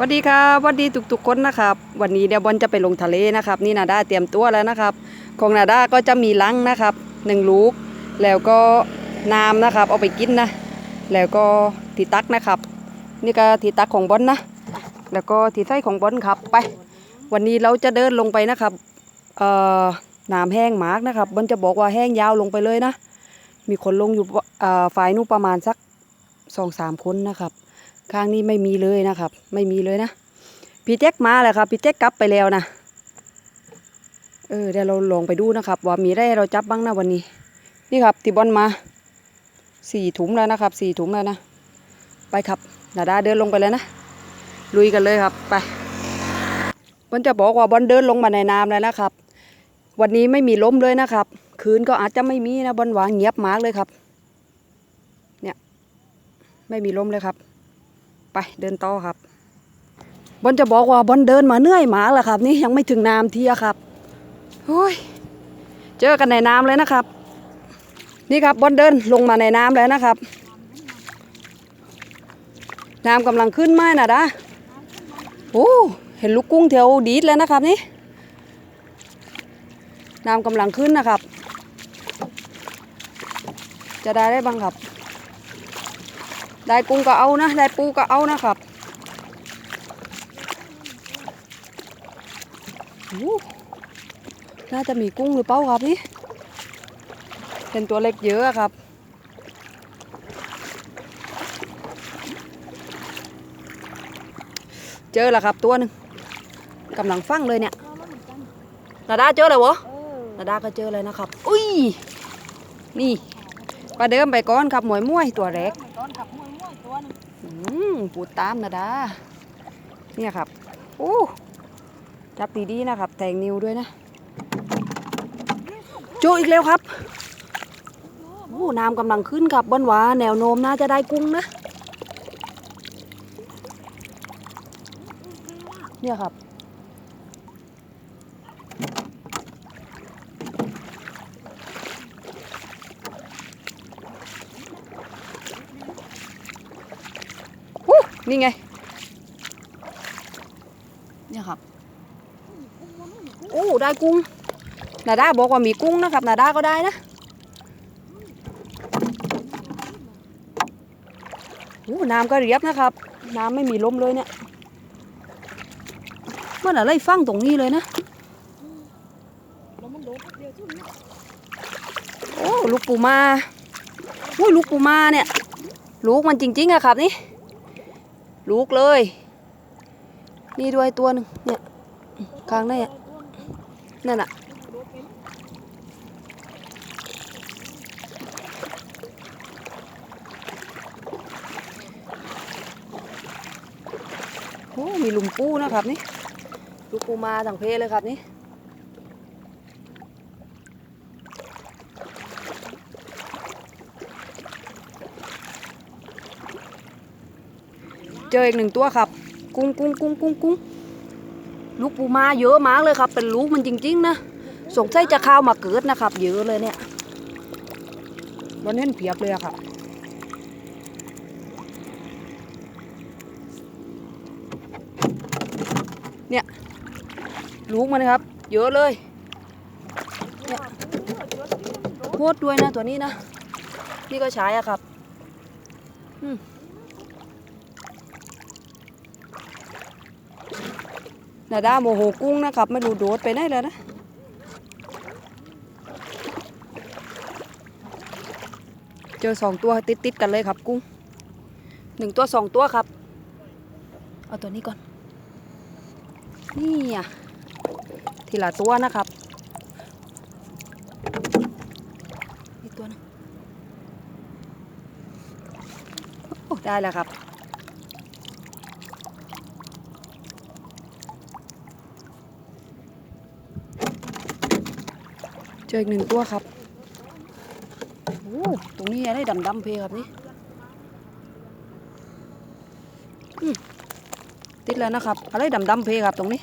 สวัสดีครับสวัสดีทุกๆคนนะครับ วันนี้เดี๋ยวบอลจะไปลงทะเลนะครับ นี่นาดาเตรียมตัวแล้วนะครับ ของนาดาก็จะมีลังนะครับหนึ่งลูก แล้วก็น้ำนะครับ เอาไปกินนะ แล้วก็ทีตักนะครับ นี่ก็ทีตักของบอลนะ แล้วก็ทีไส้ของบอลครับไป วันนี้เราจะเดินลงไปนะครับเอ่อน้ำแห้งมากนะครับบอลจะบอกว่าแห้งยาวลงไปเลยนะ มีคนลงอยู่เอ่อฝ่ายนู้ประมาณสักสองสามคนนะครับ ข้างนี้ไม่มีเลยนะครับ ไม่มีเลยนะพี่แจ็คมาแล้วครับพี่แจ็คกลับไปแล้วนะเออเดี๋ยวเราลองไปดูนะครับ ว่ามีไรให้เราจับบ้างนะวันนี้ นี่ครับที่บอลมาสี่ถุงแล้วนะครับสี่ถุงแล้วนะ ไปครับนาดาเดินลงไปแล้วนะลุยกันเลยครับไปบอลจะบอกว่าบอลเดินลงมาในน้ำแล้วนะครับ วันนี้ไม่มีล้มเลยนะครับ คืนก็อาจจะไม่มีนะบอลวางเงียบมากเลยครับ เนี่ย ไม่มีล้มเลยครับ ไปเดินต่อครับบอลจะบอกว่าบอลเดินมาเหนื่อยหมาแล้วครับ นี่ยังไม่ถึงน้ำเทียครับโอ้ยเจอกันในน้ำเลยนะครับ นี่ครับบอลเดินลงมาในน้ำแล้วนะครับ น้ำกำลังขึ้นมากนะดาโอ้เห็นลูกกุ้งแถวดีดแล้วนะครับนี่น้ำกำลังขึ้นนะครับ จะได้ได้บ้างครับ ได้กุ้งก็เอานะ ได้ปูก็เอานะครับน่าจะมีกุ้งหรือเปล่าครับนี่เป็นตัวเล็กเยอะครับ เจอแล้วครับตัวหนึ่งกำลังฟังเลยเนี่ยนาดาเจอเลยวะนาดาก็เจอเลยนะครับ อุ้ย นี่ประเดิมไปก้อนครับหมวยมวยตัวแรก ปูดตามนะดาเนี่ยครับโอ้จับดีๆนะครับแทงนิวด้วยนะ โจอีกแล้วครับโอ้น้ำกำลังขึ้นครับบอนวาแนวโน้มน่าจะได้กุ้งนะ เนี่ยครับ ฮู้นี่ไง เนี่ยครับ โอ้ ได้กุ้งนาดาบอกว่ามีกุ้งนะครับนาดาก็ได้นะโอ้น้ำก็เรียบนะครับ น้ำไม่มีลมเลยเนี่ยมันอะไรฟังตรงนี้เลยนะโอ้ลูกปูมาโอ้ยลูกปูมาเนี่ย ลูกมันจริงๆอะครับนี่ ลูกเลย นี่ด้วยตัวหนึ่งเนี่ยข้างในอะ นั่นอะโอ้มีลุมปูนะครับนี่ลูกปูมาทั้งเพเลยครับนี่เจออีกหนึ่งตัวครับ กุ้งกุ้งกุ้งกุ้งกุ้ง ลูกปูมาเยอะมากเลยครับ เป็นลูกมันจริง ๆ นะสงสัยจะเข้าวมาเกิดนะครับ เยอะเลยเนี่ยวันนี้เพียบเลยครับเนี่ยลูกมันครับ เยอะเลยเนี่ยโคตรด้วยนะตัวนี้นะ นี่ก็ใช้อะครับ นาดาโมโหกุ้งนะครับ ไม่รู้โดดไปไหนแล้วนะเจอสองตัวติดติดกันเลยครับกุ้งหนึ่งตัวสองตัวครับ เอาตัวนี้ก่อน นี่อะทีละตัวนะครับอีกตัวหนึงโอ้ได้แล้วครับ เจออีกหนึ่งตัวครับโอ้ตรงนี้อะไรดำดำๆเพครับนี่อืมติดแล้วนะครับ อะไรดำดำๆเพครับตรงนี้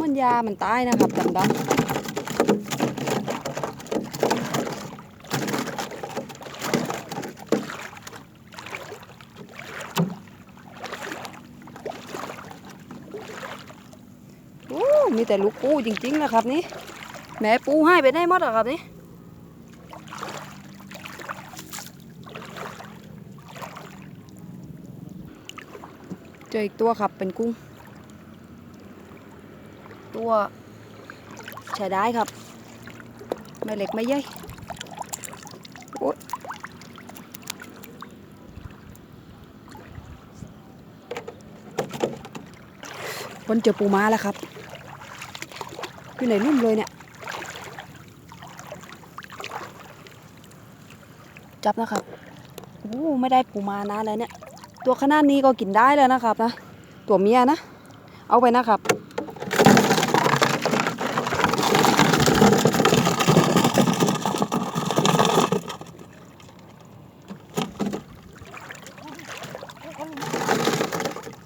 มันยามันตายนะครับดำดำ มี แต่ลูกปูจริงๆนะครับนี่แม่ปูให้ไปได้หมดอะครับนี่เจออีกตัวครับเป็นกุ้ง ตัวใช้ได้ครับไม่เล็กไม่ใหญ่โอ๊ยบนเจอปูม้าแล้วครับ อยู่ไหนลุ่มเลยเนี่ย จับนะครับโอ้ไม่ได้ปูมานานแล้วเนี่ย ตัวขนาดนี้ก็กินได้แล้วนะครับนะ ตัวเมียนะ เอาไปนะครับ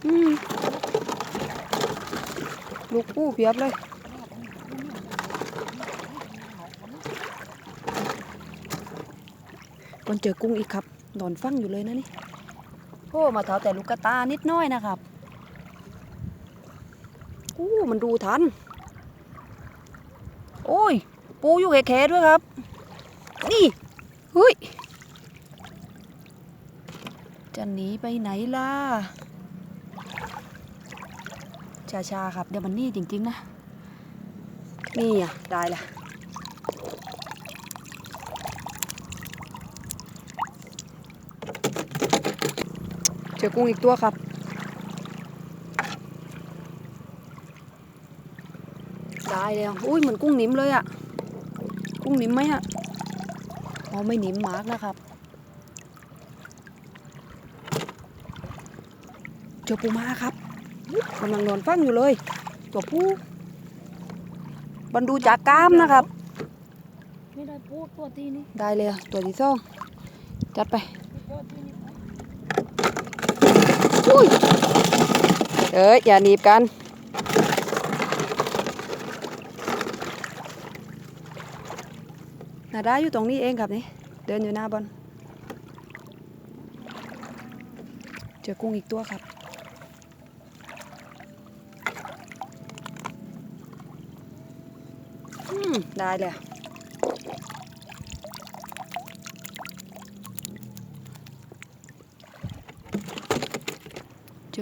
อืมลูกปูเพียบเลย ก่อนเจอกุ้งอีกครับนอนฟังอยู่เลยนะนี่โอ้มาเท่าแต่ลูกกระตานิดน้อยนะครับอู้มันดูทัน โอ้ย ปูอยู่แค่ๆด้วยครับ นี่เฮ้ยจะหนีไปไหนล่ะชาๆครับเดี๋ยวมันนี่จริง ๆ นะ นี่อะ ได้ละ จอกุ้งอีกตัวครับได้แล้วอุ้ยเหมือนกุ้งหนิมเลยอะกุ้งหนิมไหมอะอ๋อไม่หนิมมากนะครับ เจอปูม้าครับกำลังนอนฟังอยู่เลย ตัวผู้บรรดูจากกล้ามนะครับ ไม่ได้พูดตัวทีนี้ได้เลยอะตัวที่สองจัดไป ตัวทีนี้ อุ้ ยเอ้ยอย่าหนีบกัน นาดาอยู่ตรงนี้เองครับนี่เดินอยู่หน้าบอลเจอกุ้งอีกตัวครับอืมได้เลย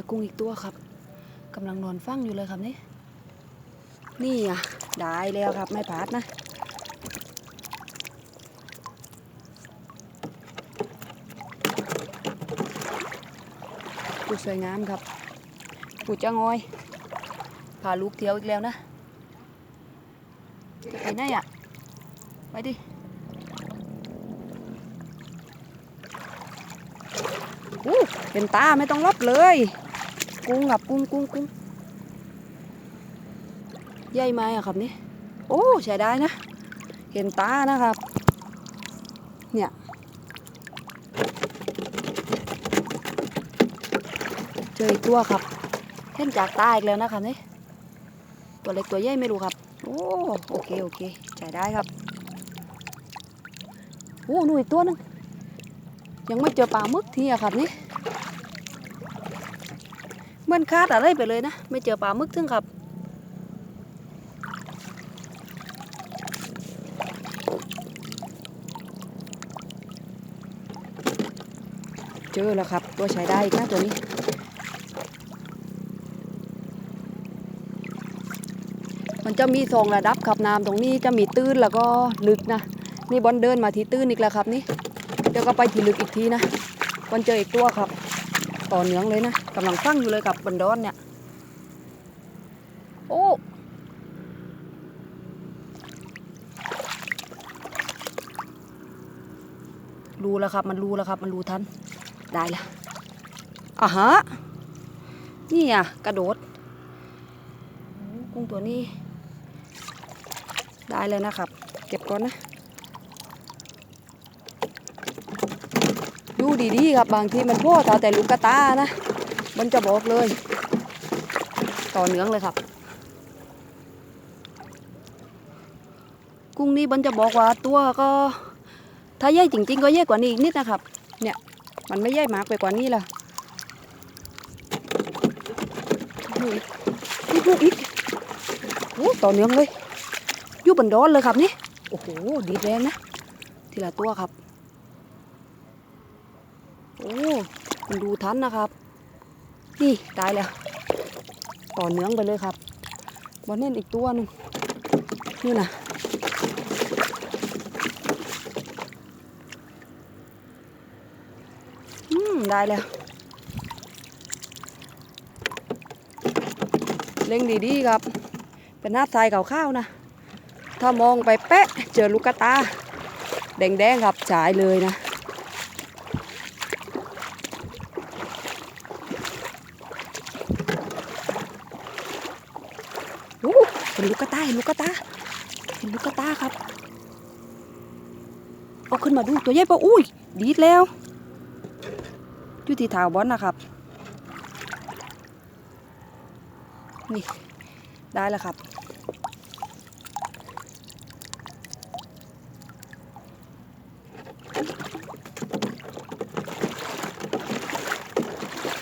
อะเจอกุ้งอีกตัวครับกำลังนอนฟังอยู่เลยครับนี่นี่อะได้แล้วครับไม่พลาดนะปูสวยงามครับปูจ้างอยพาลูกเที่ยวอีกแล้วนะจะไปไหนอะไปดิอู้เห็นตาไม่ต้องลบเลย กุ้งกับกุ้งกุ้งกุ้งใหญ่ไหมอะครับนี่ โอ้ใช้ได้นะ เห็นตานะครับ เนี่ยเจออีกตัวครับเห็นจากตาอีกแล้วนะครับนี่ตัวเล็กตัวใหญ่ไม่รู้ครับ โอ้โอเคโอเคใช้ได้ครับโอ้หนูอีกตัวนึงยังไม่เจอปลาหมึกทีอะครับนี่ เหมันคาดอะไรไปเลยนะ ไม่เจอปลาหมึกถึงครับ เจอแล้วครับ ตัวใช้ได้อีกนะตัวนี้มันจะมีสองระดับครับน้ำตรงนี้จะมีตื้นแล้วก็ลึกนะ นี่บอลเดินมาที่ตื้นอีกแล้วครับนี่ เดี๋ยวก็ไปที่ลึกอีกทีนะบอลเจออีกตัวครับ ต่อเนื่องเลยนะกำลังฟังอยู่เลยกับบนดอนเนี่ย โอ้รู้แล้วครับ มันรู้แล้วครับ มันรู้ทัน ได้ละอะฮะ นี่อะ กระโดด กุ้งตัวนี้ ได้เลยนะครับ เก็บก่อนนะ ดูดีๆครับ บางทีมันโพ่อแต่ลูกกระตานะ มันจะบอกเลย ต่อเนื่องเลยครับ กุ้งนี้มันจะบอกว่าตัวก็ ถ้าใหญ่จริง ๆ ก็ใหญ่กว่านี้อีกนิดนะครับ เนี่ย มันไม่ใหญ่มากไปกว่านี้ล่ะอีกอีกโอ้ต่อเนื่องเลยอยู่บนดอนเลยครับนี่ โอ้โห ดีแรงนะ ทีละตัวครับ โอ้มันดู ทันนะครับ นี่ตายแล้ว ต่อเนื่องไปเลยครับบอลเน่นอีกตัวหนึงนี่นะอืมได้แล้ว เล่งดีๆครับ เป็นหน้าทรายขาวๆนะ ถ้ามองไปเป๊ะเจอลูกกระตา แดงๆครับฉายเลยนะ โอ้เห็นลูกกระตาเห็นลูกกระตาเห็นลูกกระตาครับเอา ขึ้นมาดูตัวใหญ่ปะอุ้ยดีดแล้วอยู่ที่เท้าบอลนะครับ นี่ ได้แล้วครับ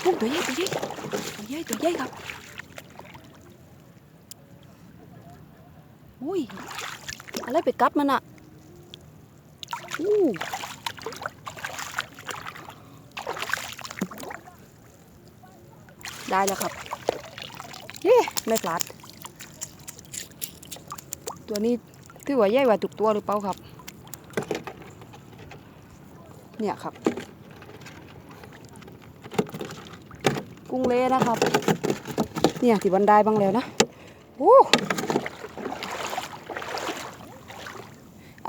โอ้ตัวใหญ่ตัวใหญ่ตัวใหญ่ตัวใหญ่ครับอุ้ยอะไรไปกัดมันอะ ได้แล้วครับเย้ไม่พลาด ตัวนี้ถือว่าใหญ่กว่าทุกตัวหรือเปล่าครับ เนี่ยครับ กุ้งเละนะครับ เนี่ยที่บันไดบ้างแล้วนะโอ้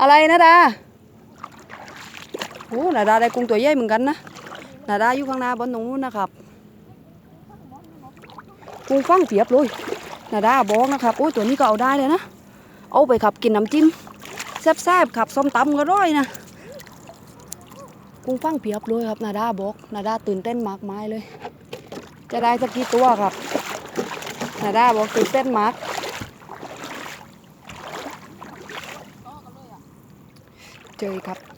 อะไรนะดา โอ้นาดาได้กุ้งตัวใหญ่เหมือนกันนะนาดาอยู่ข้างหน้าบนตรงนู้นนะครับ กุ้งฟังเปียบเลยนาดาบอกนะครับโอ้ยตัวนี้ก็เอาได้เลยนะเอาไปขับกินน้ำจิ้มแซ่บๆขับส้มตำก็ร่อยนะกุ้งฟังเปียบเลยครับนาดาบอกนาดาตื่นเต้นมากมายเลย จะได้สักกี่ตัวครับนาดาบอกตื่นเต้นมากเจอครับ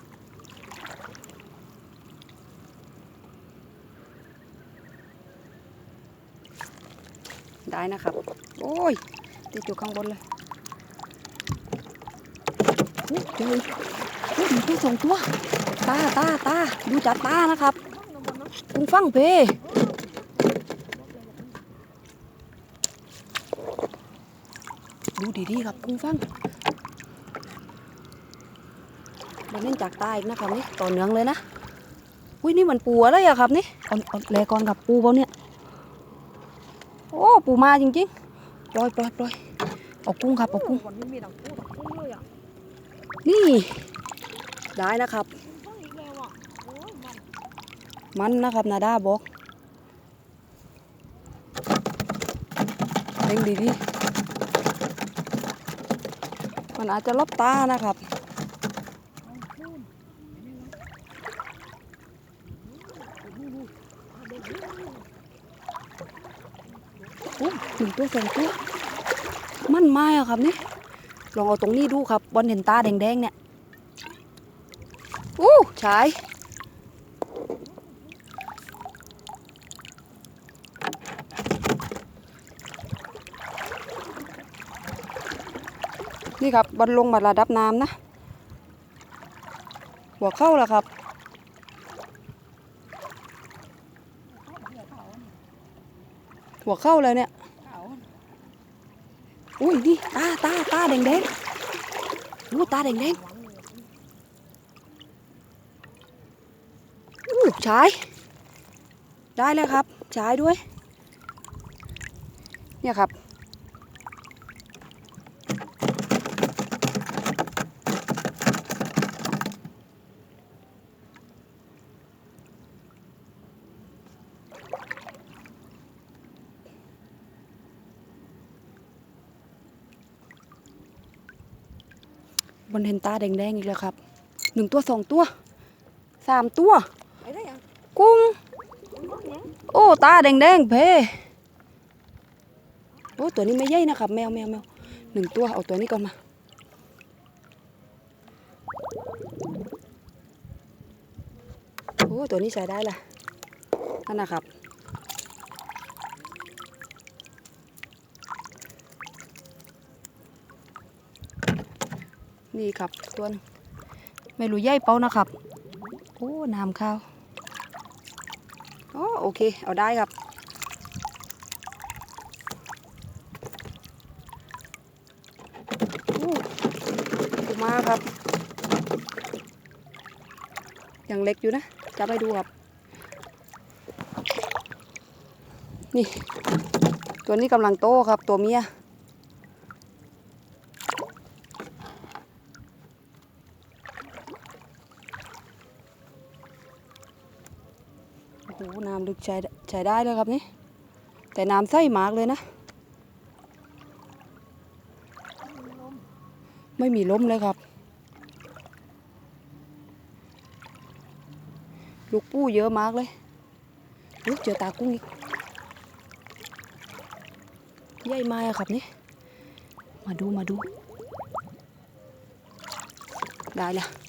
ได้นะครับ โอ้ยติดอยู่ข้างบนเลยโอ้เจอโอ้ยมีตัวสองตัว ตาตาตาดูจากตานะครับกุ้งฟังเพดูดีๆครับกุ้งฟังมันเล่นจากตาอีกนะครับนี่ต่อเนื่องเลยนะ อุ้ยนี่มันปูอะไรอะครับนี่อาเอาแลก่อนกับปูเปล่าเนี่ย ปูมาจริงๆปล่อยปล่อยปล่อยเอากุ้งครับเอากุ้งนี่ได้นะครับ มันนะครับนาดาบอกเล่งดีดีมันอาจจะลบตานะครับ มันพูดเด็กนี่ โอ้หนึ่ง ตัวสองตัวมันไม้อะครับนี่ลองเอาตรงนี้ดูครับบอลเห็นตาแดงๆเนี่ยอู้ชายนี่ครับบอลลงมาระดับน้ำนะ หัวเข้าแล้วครับหัวเข้าเลยเนี่ย อุ้ยนี่ตาตาตาแดงแดงอู้ตาแดงแดงๆอู้ชาย ได้แล้วครับชายด้วย เนี่ยครับ นเห็นตาแดงๆอีกแล้วครับหนึ่งตัวสองตัวสามตัว กุ้ง โอ้ตาแดงๆเพโอ้ตัวนี้ไม่ใหญ่นะครับ แมวแมวแมวหนึ่งตัวเอาตัวนี้ก่อนมาโอ้ตัวนี้ใส่ได้ละนั่นนะครับ นี่ครับตัวนไม่รู้ใหญ่เป้านะครับ โอ้น้ำข้าวอ๋อโอเค เอาได้ครับอู้ปูมาครับ ยังเล็กอยู่นะ จะไปดูครับ นี่ ตัวนี้กำลังโตครับตัวเมีย โอ้โหน้ำลึกใช้ใช้ได้เลยครับนี่ แต่น้ำใสมากเลยนะ ไม่มีล้มเลยครับ ลูกปู้เยอะมากเลยอุ๊ยเจอตากุ้งอีกใหญ่มากครับนี่ มาดูมาดู ได้ละ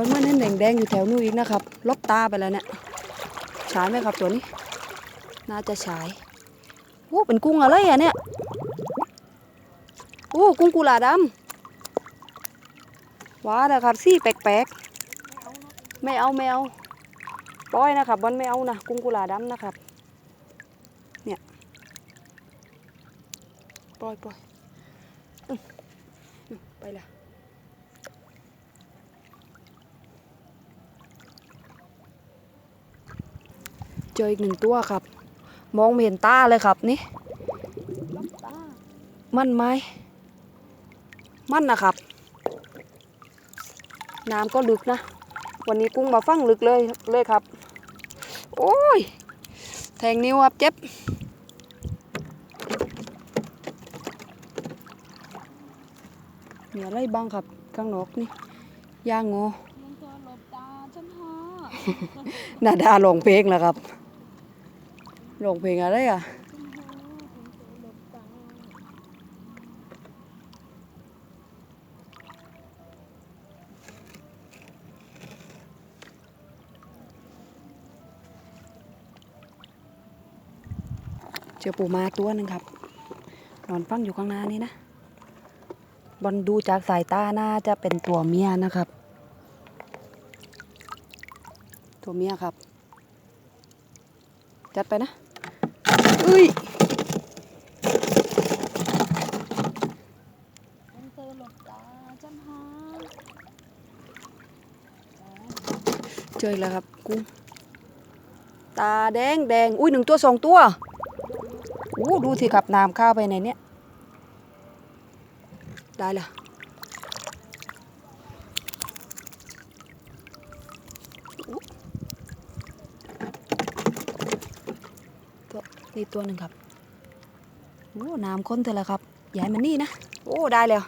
บนมันนั่นแดงๆอยู่แถวนู้นอีกนะครับ ลบตาไปแล้วเนี่ยฉายไหมครับตัวนี้ น่าจะฉายโอ้เป็นกุ้งอะไรอะเนี่ยโอ้กุ้งกุหลาดำว้านะครับซี่แปลกๆไม่เอาไม่เอาปล่อยนะครับบอลไม่เอานะกุ้งกุหลาดำนะครับ เนี่ยปล่อยปล่อยอไปละ จออีกหนึ่งตัวครับ มองไม่เห็นตาเลยครับนี่รับตามั่นไหมมั่นนะครับ น้ำก็ลึกนะ วันนี้กุ้งมาฟังลึกเลยเลยครับ โอ้ย แทงนิ้วครับเจ็บ มีอะไรบ้างครับข้างนอกนี่ย่างโงมึงตัวหลบตาฉันฮะนาดาลงเพลงแล้วครับ ลงเพลงอะไรอะฉันฮะมึงตัวหลบตาเจอปูมาตัวหนึ่งครับ นอนฟังอยู่ข้างหน้านี่นะ บอลดูจากสายตาน่าจะเป็นตัวเมียนะครับ ตัวเมียครับ จัดไปนะ อุ้ยมึงตัวหลบตาฉันฮะเจอแล้วครับกุ้งตาแดงแดงอุ้ยหนึ่งตัวสองตัวอู้ดูสิครับน้ำเข้าไปในเนี้ยได้ละอู้ตัว นี่ตัวหนึ่งครับโอ้น้ำข้นเถอะแล้วครับย่าให้มันนี่นะ โอ้ ได้แล้ว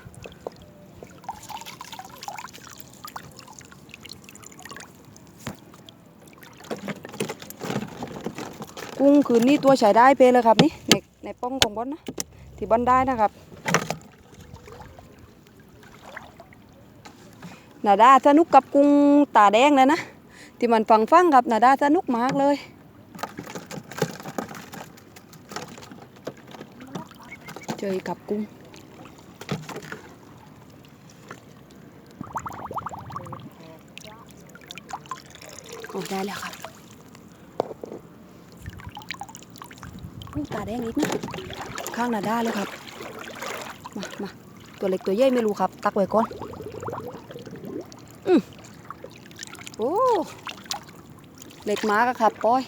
กุ้งคืนนี้ตัวใช้ได้เพเลยครับนี่ในในป้องของบอลนะที่บอลได้นะครับนาดาสนุกกับกุ้งตาแดงเลยนะที่มันฟังฟังครับนาดาสนุกมากเลย เจอกับกุ้ง โอ้ได้แล้วครับอู้ตาแดงอีกนะข้างหน้าด้าเลยครับ มามาตัวเล็กตัวใหญ่ไม่รู้ครับ ตักไว้ก่อน อืมโอ้เล็กมากครับปอย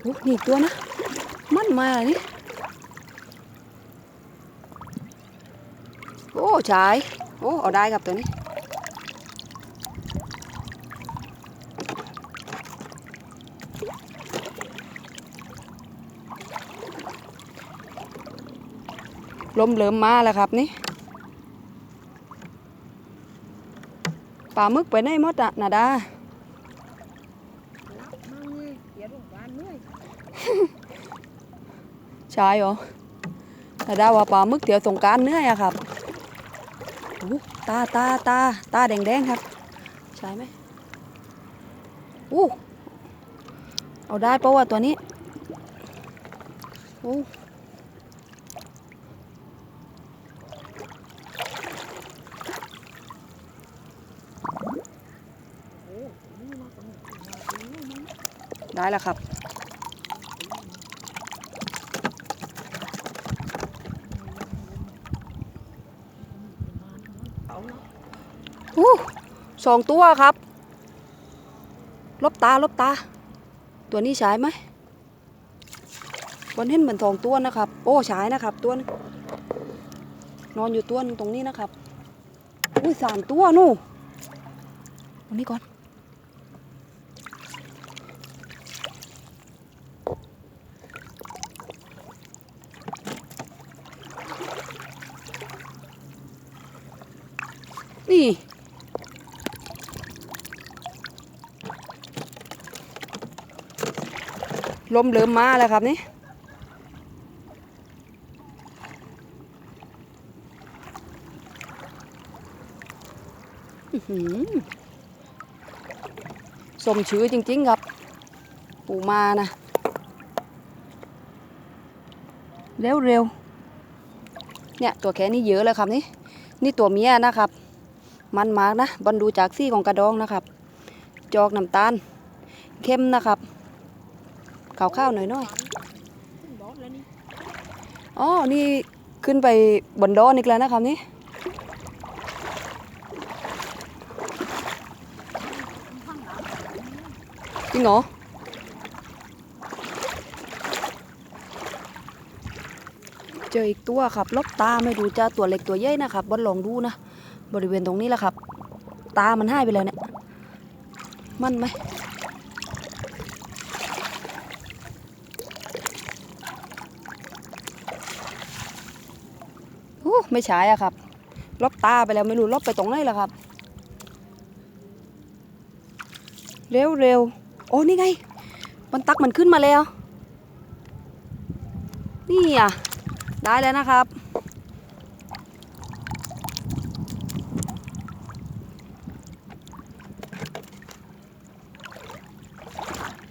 โอ้นี่ตัวนะ มันมาเลยโอ้ชายโอ้เอาได้ครับตัวนี้ลมเริ่มมาแล้วครับนี่ปลาหมึกไปไหนหมดอะนาดา รับมั่งเลยเดี๋ยวลูกบ้านเหนื่อย ใช่เหรอนาดาว่าปลาหมึกเดี๋ยวสงการเนื้อยอะครับตาตาตาตาแดงแดงๆครับ ใช่ไหมอู้เอาได้เพราะว่าตัวนี้อู้ได้แล้วครับ เอาละ อู้ส องตัวครับ ลบตาลบตา ตัวนี้ใช้ไหมวันเห็นเหมือนสองตัวนะครับ โอ้ใช้นะครับ ตัวนนอนอยู่ตัวนึงตรงนี้นะครับ อุ้ยสามตัวนู่นตรงนี้ก่อน นี่ ลมเริ่มมาแล้วครับนี่สมชื่อจริง ๆ ครับ ปูมานะ เร็วเร็วเนี่ยตัวแค่นี้เยอะเลยครับนี่นี่ตัวเมียนะครับ มันมากนะบอลดูจากซี่ของกระดองนะครับ จอกน้ำตาล เข้มนะครับ ขาวๆหน่อยน้อสแล้วนี่ๆอ๋อ นี่ขึ้นไปบนดอนอีกแล้วนะครับนี่ข้างหลังจริงเหรอเจออีกตัวครับลบตาไม่ดูจะตัวเล็กตัวใหญ่นะครับบอลลองดูนะบริเวณตรงนี้แหละครับ ตามันหายไปแล้วเนี่ย มันไหม ไม่ใช่อะครับลบตาไปแล้วไม่รู้ลบไปตรงไหนแล้วครับ เร็วเร็วโอ้นี่ไง มันตักมันขึ้นมาแล้ว นี่อะ ได้แล้วนะครับ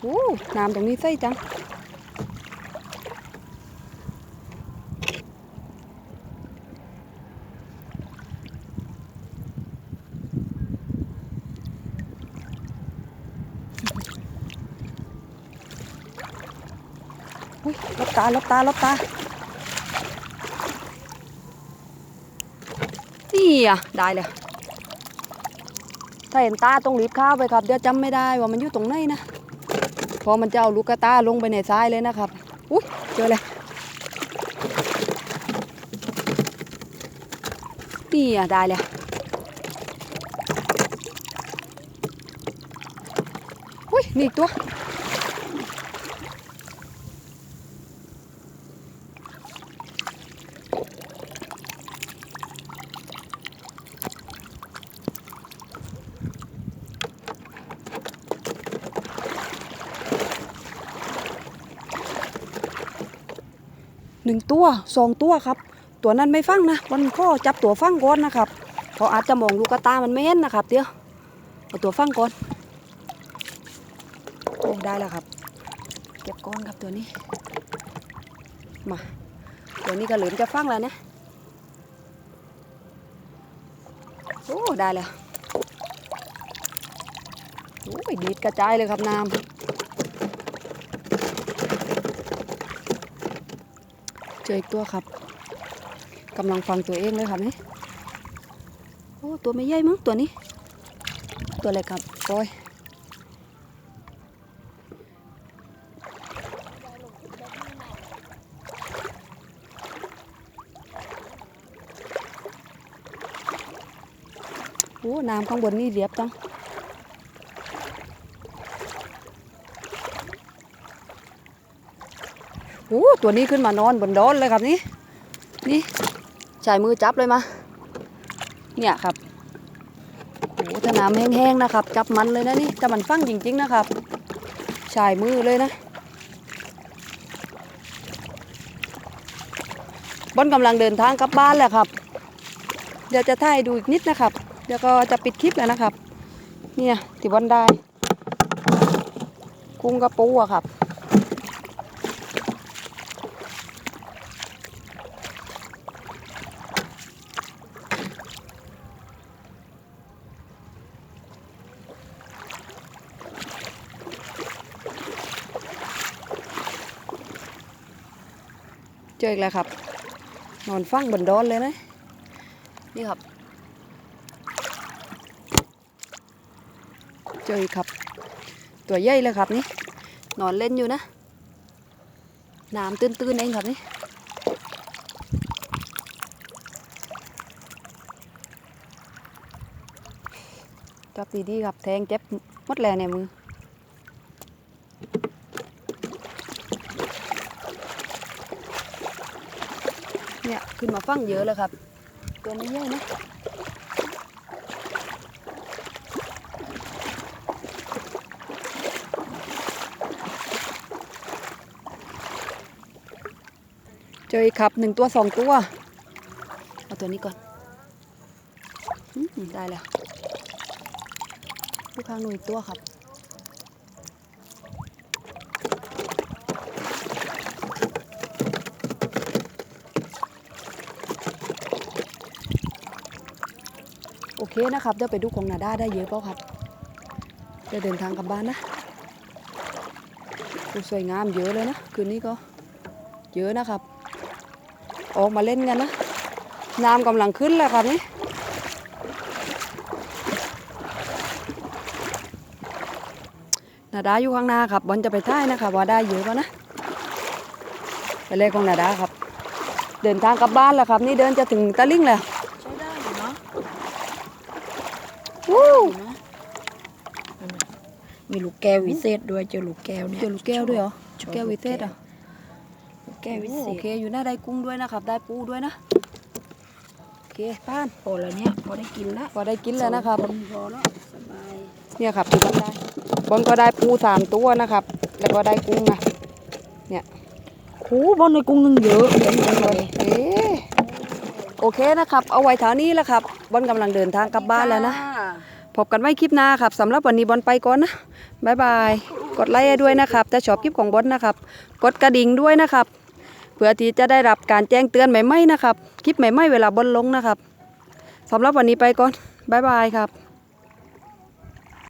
โอ้น้ำตรงนี้ใสจัง ตาลบตาลบตานี่อะได้เลยถ้าเห็นตาต้องรีบเข้าวไปครับ เดี๋ยวจำไม่ได้ว่ามันอยู่ตรงไหนนะพอมันจะเอาลูกกระตาลงไปในทรายเลยนะครับอุ้ยเจอเลยนี่อะได้เลยอุ้ยนี่ตัว หนึ่งตัวสองตัวครับ ตัวนั้นไม่ฟังนะวันข้อจับตัวฟังก่อนนะครับเพราะอาจจะมองลูกระตามันไม่เห็นนะครับเดี๋ยวเอาตัวฟังก่อนโอ้ได้แล้วครับ เก็บก้อนครับตัวนี้ มา ตัวนี้ก็เหลือจะฟังแล้วนะโอ้ได้แล้วโอ้ยดีดกระจายเลยครับน้ำ จออีกตัวครับกำลังฟังตัวเองเลยครับนี่โอ้ตัวไม่ใหญ่มั้งตัวนี้ ตัวอะไรครับปอยโอ้น้ำข้างบนนี่เรียบจังโอ้ ตัวนี้ขึ้นมานอนบนดอนเลยครับนี่นี่ใช้มือจับเลยมา เนี่ยครับโอ้ถ้าน้ำแห้งๆนะครับ จับมันเลยนะนี่จะมันฟังจริง ๆ นะครับใช้มือเลยนะบอนกำลังเดินทางกลับบ้านแหละครับ เดี๋ยวจะถ่ายดูอีกนิดนะครับ เดี๋ยวก็จะปิดคลิปแล้วนะครับ เนี่ยที่บอนได้กุ้งกระปูอะครับ เจออีกแล้วครับ นอนฟังบนดอนเลยนะ นี่ครับ เจออีกครับ ตัวใหญ่เลยครับนี่ นอนเล่นอยู่นะ น้ำตื้นๆเองครับนี่จับดีๆครับ แทงเจ็บมดแรงในมือ เนี่ย ขึ้นมาฟังเยอะเลยครับ ตัวไม่ใหญ่นะเจออีกครับหนึ่งตัวสองตัว เอาตัวนี้ก่อนอได้แล้วลูกค้างหนูอีกตัวครับ โอเค นะครับเดี๋ยวไปดูของนาด้าได้เยอะเปล่าครับจะเดินทางกลับบ้านนะสวยงามเยอะเลยนะคืนนี้ก็เยอะนะครับ ออกมาเล่นกันนะน้ำกำลังขึ้นแล้วครับนี่นาดาอยู่ข้างหน้าครับบอลจะไปท่ายนะครับว่าได้เยอะป่ะนะไปเลยของนาดาครับ เดินทางกลับบ้านแล้วครับ นี่เดินจะถึงตะลิ่งแล้ว ใช้ได้อยู่เนาะ วู้อยู่นะนั่นน่ะมีลูกแก้ววิเศษด้วยเจอลูกแก้วเนี่ยเจอลูกแก้วด้วยเหรอชอบแก้ววิเศษอะลูกแก้ววิเศโอษเคอยู่หน้าได้กุ้งด้วยนะครับ ได้ปูด้วยนะโอเคป้านพอแล้วเนี่ยพอได้กินละพอได้กินแล้วนะครับสองพอแล้วสบายเนี่ยครับที่บอลได้บอลก็ได้ปูสามตัวนะครับ แล้วก็ได้กุ้งนะโอ้บอลในกุ้งนึงเยอะเห็นจังเลยเอ๊ะโอเคนะครับ เอาไว้เท่านี้แหละครับ บอนกำลังเดินทางกลับบ้านแล้วนะ พบกันไว้คลิปหน้าครับสำหรับวันนี้บอนไปก่อนนะบายบาย กดไลค์ด้วยนะครับถ้าชอบคลิปของบอนนะครับ กดกระดิ่งด้วยนะครับ เพื่อที่จะได้รับการแจ้งเตือนใหม่ๆนะครับ คลิปใหม่ๆเวลาบอนลงนะครับสำหรับวันนี้ไปก่อนบายบายครับ